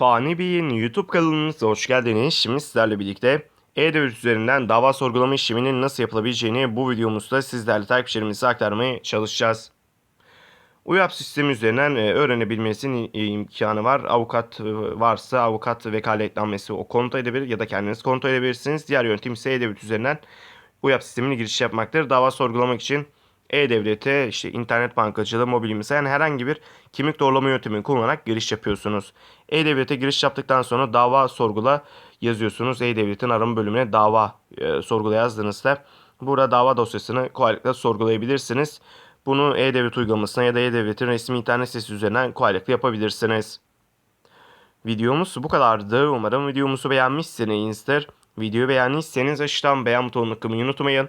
Fani Bey'in YouTube kanalımıza hoş geldiniz. Şimdi sizlerle birlikte E-Devlet üzerinden dava sorgulama işleminin nasıl yapılabileceğini bu videomuzda sizlerle takipçilerimize aktarmaya çalışacağız. UYAP sistemi üzerinden e, öğrenebilmesinin imkanı var. Avukat e, varsa avukat vekaletnamesi o kontrol edebilir ya da kendiniz kontrol edebilirsiniz. Diğer yöntem ise E-Devlet üzerinden UYAP sistemine giriş yapmaktır. Dava sorgulamak için E-Devlet'e işte internet bankacılığı, mobil yani herhangi bir kimlik doğrulama yöntemini kullanarak giriş yapıyorsunuz. E-Devlet'e giriş yaptıktan sonra dava sorgula yazıyorsunuz. E-Devlet'in arama bölümüne dava e, sorgula yazdığınızda burada dava dosyasını kolaylıkla sorgulayabilirsiniz. Bunu E-Devlet uygulamasına ya da E-Devlet'in resmi internet sitesi üzerinden kolaylıkla yapabilirsiniz. Videomuz bu kadardı. Umarım videomuzu beğenmişsinizdir. Videoyu beğendiyseniz aşağıdan beğen butonuna tıklamayı unutmayın.